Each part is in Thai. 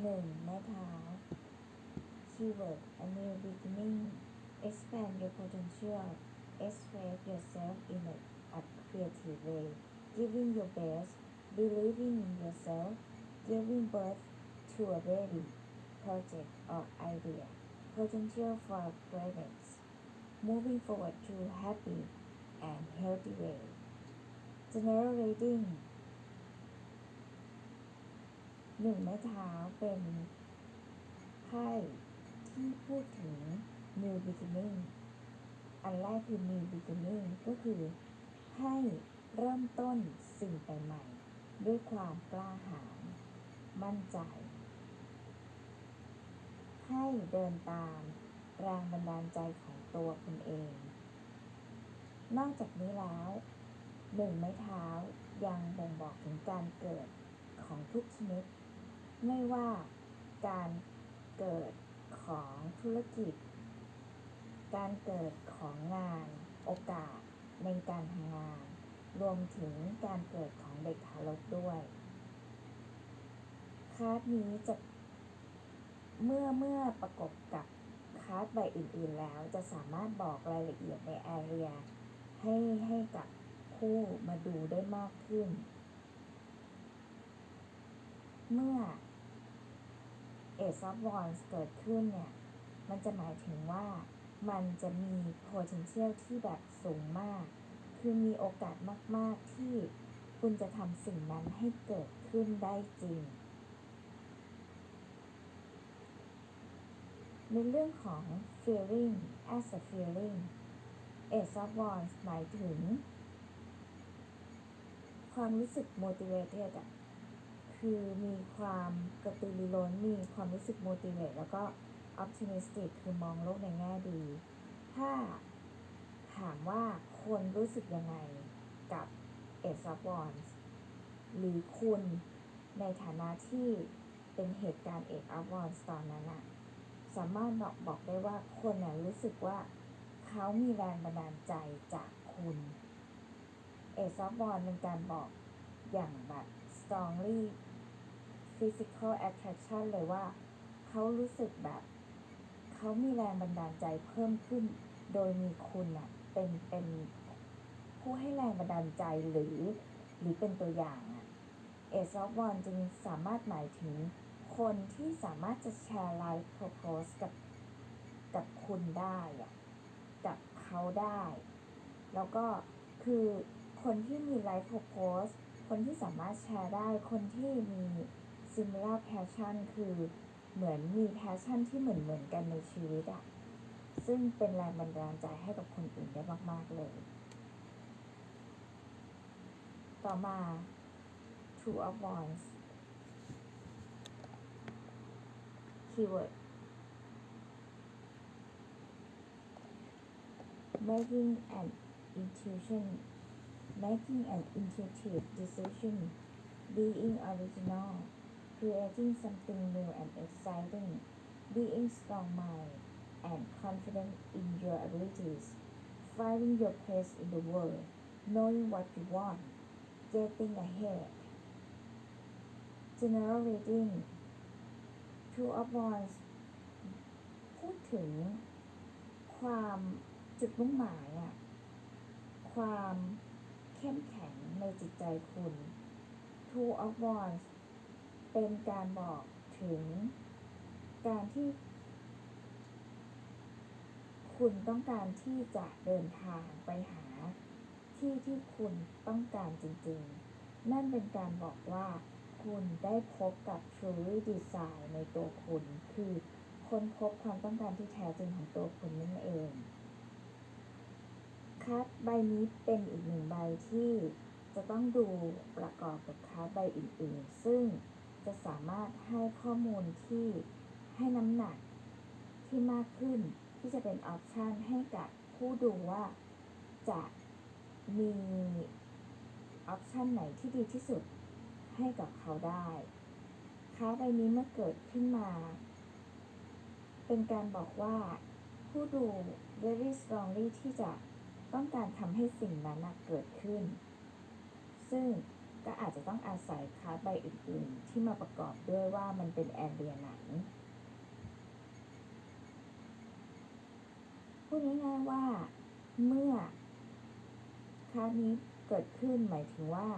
หนึ่งไม้เท้า keyword a new beginning expand your potential express yourself in a, a creative way giving your best believing in yourself giving birth to a ready project or idea potential for greatness moving forward to happy and healthy way general reading หนึ่งไม้เท้าเป็นไพ่ที่พูดถึง new beginning อันแรกคือ new beginning ก็คือ ให้เริ่มต้นสิ่งใหม่ๆด้วยความกล้าหาญมั่นใจ ให้เดินตามแรงบันดาลใจของตัวคุณเอง นอกจากนี้แล้วหนึ่งไม้เท้ายังบ่งบอกถึงการเกิดของทุกชนิด ไม่ว่าการเกิดของธุรกิจ การเกิดของงาน โอกาสในการทำงาน รวมถึงการเกิดของเด็กทารกด้วย คาร์ดนี้จะเมื่อเมื่อประกบกับคาร์ดใบอื่น ๆ แล้วจะสามารถบอกรายละเอียดในแอเรียให้ให้กับผู้มาดูได้มากขึ้น เมื่อ Ace of Wands เกิดขึ้นเนี่ย มันจะหมายถึงว่ามันจะมี potential ที่แบบสูงมาก คือมีโอกาสมาก ๆ ที่คุณจะทำสิ่งนั้นให้เกิดขึ้นได้จริง ในเรื่องของ feeling as a feeling Ace of Wands หมายถึง ความรู้สึก motivated อะ คือมีความกระตือรือร้น มีความรู้สึก motivate แล้วก็ optimistic คือมองโลกในแง่ดี ถ้าถามว่าคนรู้สึกยังไงกับ Ace of Wands หรือคุณในฐานะที่เป็นเหตุการณ์ Ace of Wands ตอนนั้นอะสามารถบอกบอกได้ว่าคนน่ะรู้สึกว่าเขามีแรงบันดาลใจจากคุณ Ace of Wands เป็นการบอกอย่างแบบ strongly physical attraction เลยว่า เขารู้สึกแบบ เขามีแรงบันดาลใจเพิ่มขึ้น โดยมีคุณอะเป็นเป็นผู้ให้แรงบันดาลใจหรือ หรือเป็นตัวอย่างอะเอซอฟวอนจึงสามารถหมายถึงคนที่สามารถจะแชร์ไลฟ์โพโพสกับกับคุณได้อะกับเขาได้ แล้วก็คือคนที่มีไลฟ์โพสคนที่สามารถแชร์ได้ คนที่มี similar passion คือเหมือนมี passion ที่เหมือนเหมือนกันในชีวิตอะซึ่งเป็นแรงบันดาลใจให้กับคนอื่นได้มาก ๆ เลย ต่อมา Two of Wands keyword making an intuition making an intuitive decision being original creating something new and exciting being strong mind and confident in your abilities finding your place in the world knowing what you want getting ahead general reading two of wands พูดถึงความจุดมุ่งหมายอะความเข้มแข็งในจิตใจคุณ two of wands เป็นการบอกถึงการที่ คุณต้องการที่จะเดินทางไปหาที่ที่คุณต้องการจริงๆ นั่นเป็นการบอกว่า คุณได้พบกับ truly design ในตัวคุณ คือค้นพบความต้องการที่แท้จริงของตัวคุณนั่นเอง คัดใบนี้เป็นอีกหนึ่งใบที่จะต้องดูประกอบกับคัดใบอื่นๆ ซึ่ง จะสามารถให้ข้อมูลที่ให้น้ำหนักที่มากขึ้นที่จะเป็นออปชันให้กับผู้ดูว่าจะมีออปชันไหนที่ดีที่สุดให้กับเขาได้ ค้าใบนี้เมื่อเกิดขึ้นมา เป็นการบอกว่าผู้ดู very strongly ที่จะต้องการทำให้สิ่งนั้นเกิดขึ้น ซึ่ง ก็อาจจะต้องอาศัยคาร์ดใบอื่นๆ ที่มาประกอบด้วยว่ามันเป็นแอนเรียไหนพูดง่ายๆว่าเมื่อคาร์นี้เกิดขึ้นหมายถึงว่า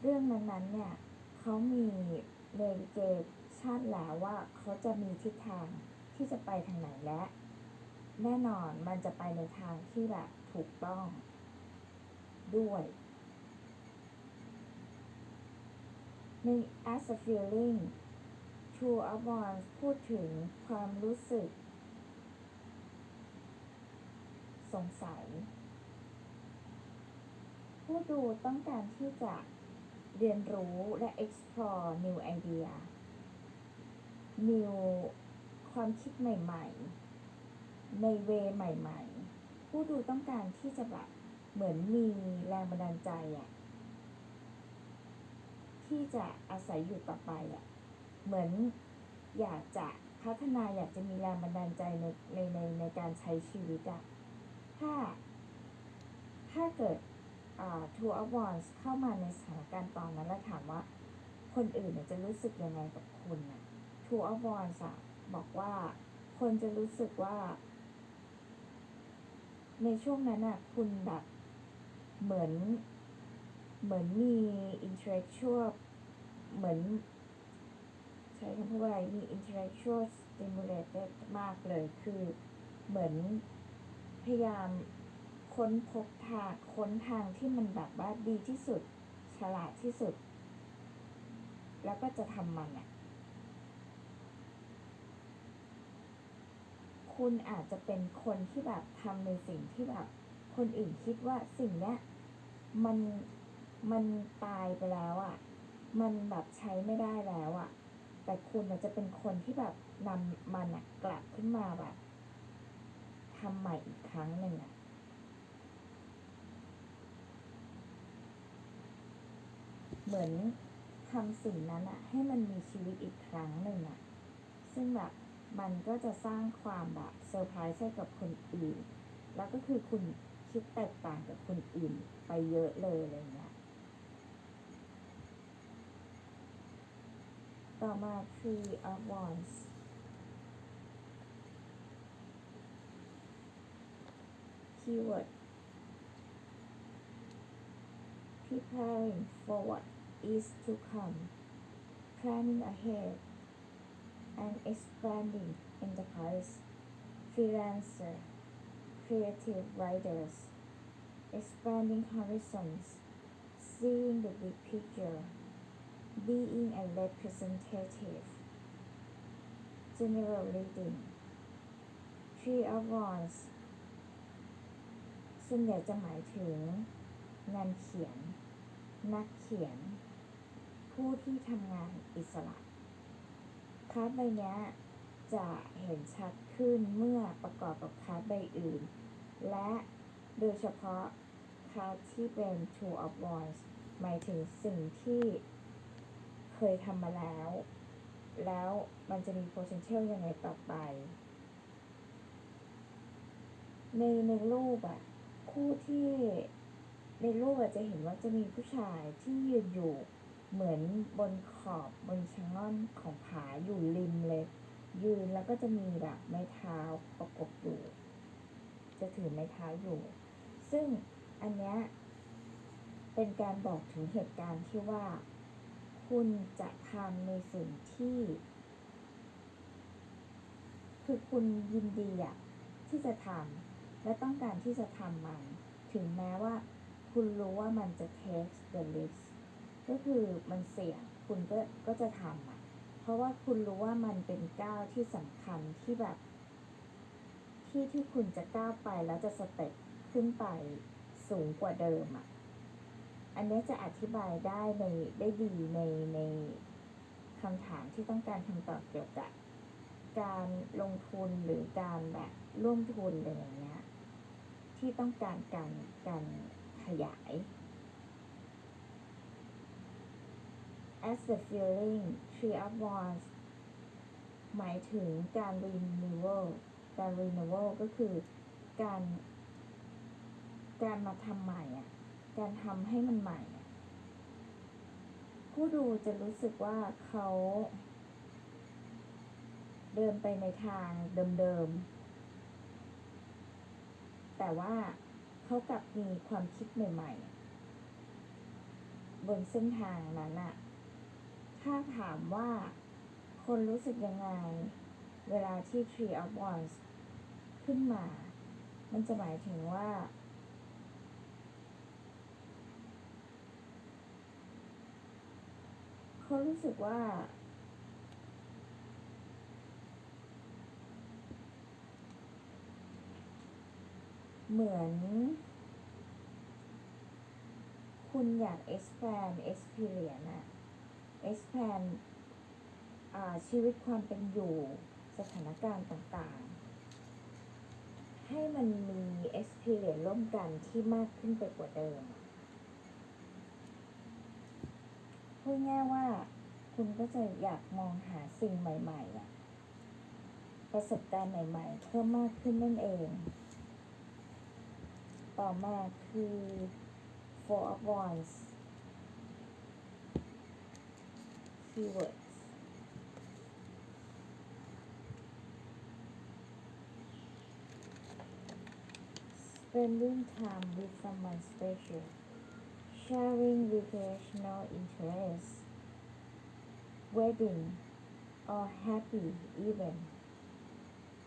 เรื่องนั้นๆเนี่ยเขามีเนวิเกชันแล้วว่าเขาจะมีทิศทางที่จะไปทางไหนและ แน่นอนมันจะไปในทางที่แบบถูกต้องด้วย ใน as a feeling True of Wands พูดถึงความรู้สึก สงสัย ผู้ดูต้องการที่จะเรียนรู้และ explore new idea new ความคิดใหม่ ๆ ในเวใหม่ ๆ ผู้ดูต้องการที่จะแบบเหมือนมีแรงบันดาลใจอะ ที่จะอาศัยอยู่ต่อไปอะเหมือนอยากจะพัฒนาอยากจะมีแรงบันดาลใจในในในในการใช้ชีวิตอะถ้า ถ้าเกิดอ่า Two of w a n s เข้ามาในสถานการณ์ตอนนั้นแล้วถามว่า คนอื่นจะรู้สึกยังไงกับคุณน่ะ Two of Wands อะบอกว่าคนจะรู้สึกว่า ในช่วงนั้นอะคุณแบบเหมือน เหมือนมี intellectual เหมือน ใช้คำพูดอะไรมี intellectual stimulated มากเลยคือเหมือนพยายามค้นพบทางค้นทางที่มันแบบว่าดีที่สุด ฉลาดที่สุด แล้วก็จะทำมันอะคุณอาจจะเป็นคนที่แบบทำในสิ่งที่แบบ คนอื่นคิดว่าสิ่งเนี้ยมัน มันตายไปแล้วอะ่ะ มันแบบใช้ไม่ได้แล้วอะ่ะ แต่คุณจะเป็นคนที่แบบนำมันกลับขึ้นมาแบบทำใหม่อีกครั้งหนึ่งอะเหมือนทำสิ่งนั้นอะให้มันมีชีวิตอีกครั้งหนึ่งอะซึ่งแบบมันก็จะสร้างความแบบเซอร์ไพรส์ให้กับคนอื่น แล้วก็คือคุณคิดแตกต่างกับคนอื่นไปเยอะเลยอะไรเงี้ย ต่อมา Tree of Wands keyword preparing for what is to come planning ahead and expanding enterprise freelancer creative writers expanding horizons seeing the big picture being a representative general reading Tree of Wands ส่วนใหญ่จะหมายถึง งานเขียน นักเขียน ผู้ที่ทำงานอิสระคาร์ดใบเนี้ยจะเห็นชัดขึ้นเมื่อประกอบกับคาร์ดใบอื่น และโดยเฉพาะคาร์ดที่เป็น Two of Wands หมายถึงสิ่งที่ เคยทำมาแล้ว แล้วมันจะมี potential ยังไงต่อไป ในในรูปอะคู่ที่ในรูปอะจะเห็นว่าจะมีผู้ชายที่ยืนอยู่เหมือนบนขอบบนชะง่อนของผาอยู่ริมเลย ยืนแล้วก็จะมีแบบไม้เท้าประกบอยู่ จะถือไม้เท้าอยู่ ซึ่งอันเนี้ยเป็นการบอกถึงเหตุการณ์ที่ว่า คุณจะทำในสิ่งที่ คือคุณยินดีอะที่จะทำและต้องการที่จะทำมัน ถึงแม้ว่า คุณรู้ว่ามันจะ take the risk ก็คือมันเสี่ยงคุณก็ก็จะทำอะเพราะว่าคุณรู้ว่ามันเป็นก้าวที่สำคัญที่แบบ ที่ที่คุณจะก้าวไปแล้วจะสเต็ปขึ้นไปสูงกว่าเดิมอะ อันนี้จะอธิบายได้ในได้ดีในในคำถามที่ต้องการคำตอบเกี่ยวกับการลงทุนหรือการแบบร่วมทุนอะไรอย่างเงี้ยที่ต้องการการการขยาย as the feeling tree of wands หมายถึงการ renewal การ renewal ก็คือการ การมาทำใหม่อะ การทำให้มันใหม่ ผู้ดูจะรู้สึกว่าเขา เดินไปในทางเดิมๆ แต่ว่าเขากลับมีความคิดใหม่ๆ บนเส้นทางนั้นอะถ้าถามว่าคนรู้สึกยังไง เวลาที่ Tree of Wands ขึ้นมา มันจะหมายถึงว่า เขารู้สึกว่า เหมือน คุณอยาก expand experience อะ expand ชีวิตความเป็นอยู่สถานการณ์ต่างๆ ให้มันมี experience ร่วมกันที่มากขึ้นไปกว่าเดิมอะ พูดง่ายว่า คุณก็จะอยากมองหาสิ่งใหม่ๆอะประสบการณ์ใหม่ ๆ เพิ่มมากขึ้นนั่นเอง ต่อมาคือ Four of Wands keywords spending time with someone special sharing recreational interests wedding or happy event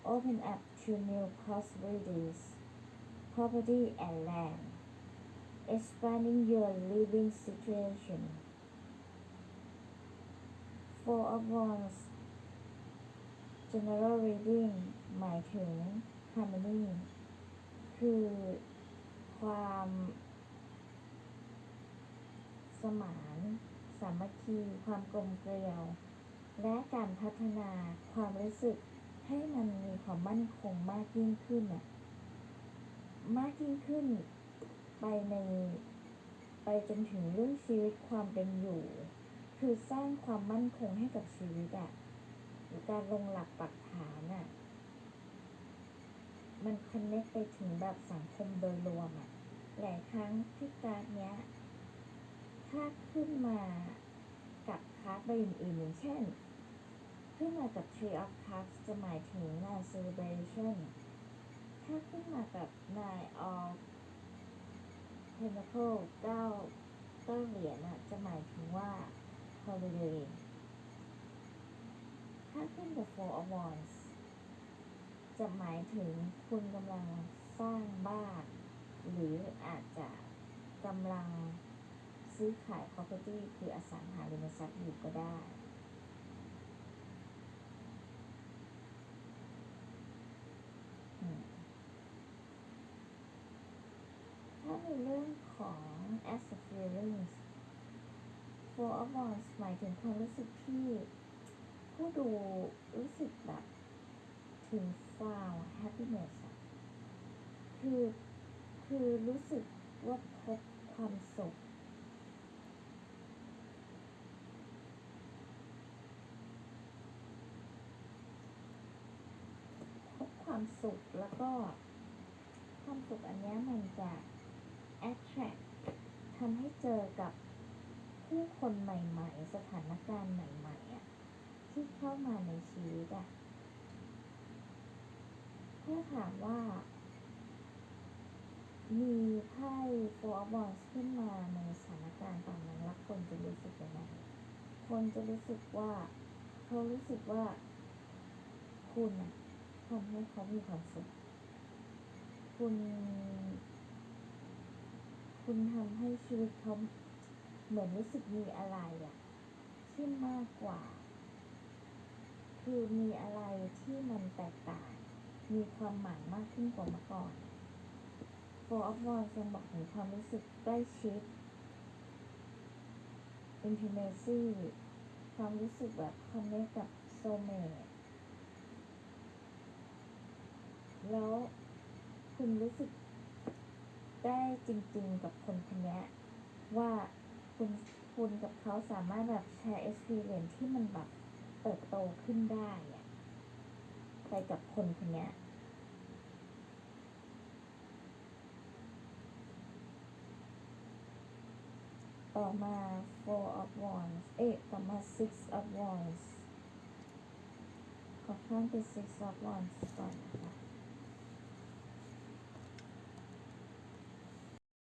open up to new possibilities property and land expanding your living situation Four of Wands General Reading หมายถึง Harmony คือความ สมาน สามัคคี ความกลมเกลียว และการพัฒนาความรู้สึกให้มันมีความมั่นคงมากยิ่งขึ้นน่ะมากยิ่งขึ้นไปในไปจนถึงเรื่องชีวิตความเป็นอยู่ คือสร้างความมั่นคงให้กับชีวิตอะหรือการลงหลักปักฐานอะมันคอนเนคไปถึงแบบสังคมโดยรวมอะหลายครั้งที่การเนี้ย ถ้าขึ้นมากับคัสใบอื่นๆอย่างเช่น ขึ้นมากับ Tree of Cups จะหมายถึงงาน celebration ถ้าขึ้นมากับ Nine of Pentacle เก้าเก้าเหรียญอะจะหมายถึงว่า holiday ถ้าขึ้นกับ Four of Wands จะหมายถึงคุณกำลังสร้างบ้าน หรืออาจจะกำลัง ซื้อขาย property คืออสังหาริมทรัพย์อยู่ก็ได้ ถ้าในเรื่องของ as a feelings four of wands หมายถึงความรู้สึกที่ผู้ดูรู้สึกแบบถึง found happiness คือ คือรู้สึกว่าพบความสุข พบ ความสุขแล้วก็ความสุขอันนี้มันจะ attract ทำให้เจอกับผู้คนใหม่ๆ สถานการณ์ใหม่ๆอะที่เข้ามาในชีวิตอะถ้าถามว่า มีไพ่ Four of Wands ขึ้นมาในสถานการณ์ตอนนั้นแล้วคนจะรู้สึกยังไงคนจะรู้สึกว่า เขารู้สึกว่า คุณอะ ทำให้เขามีความสุข คุณ คุณทำให้ชีวิตเขาเหมือนรู้สึกมีอะไรอะที่มากกว่า คือมีอะไรที่มันแตกต่าง มีความหมายมากขึ้นกว่าเมื่อก่อน Four of Wands ยังบอกถึงความรู้สึกใกล้ชิด intimacy ความรู้สึกแบบ connect กับ soulmate แล้วคุณรู้สึกได้จริง ๆ กับคนคนนี้ว่าคุณคุณกับเขาสามารถแบบแชร์ experience ที่มันแบบเติบโตขึ้นได้อะไปกับคนคนนี้ต่อมา Four of Wands เอ๊ะต่อมา six of wands ขอข้ามเป็น six of wands ก่อน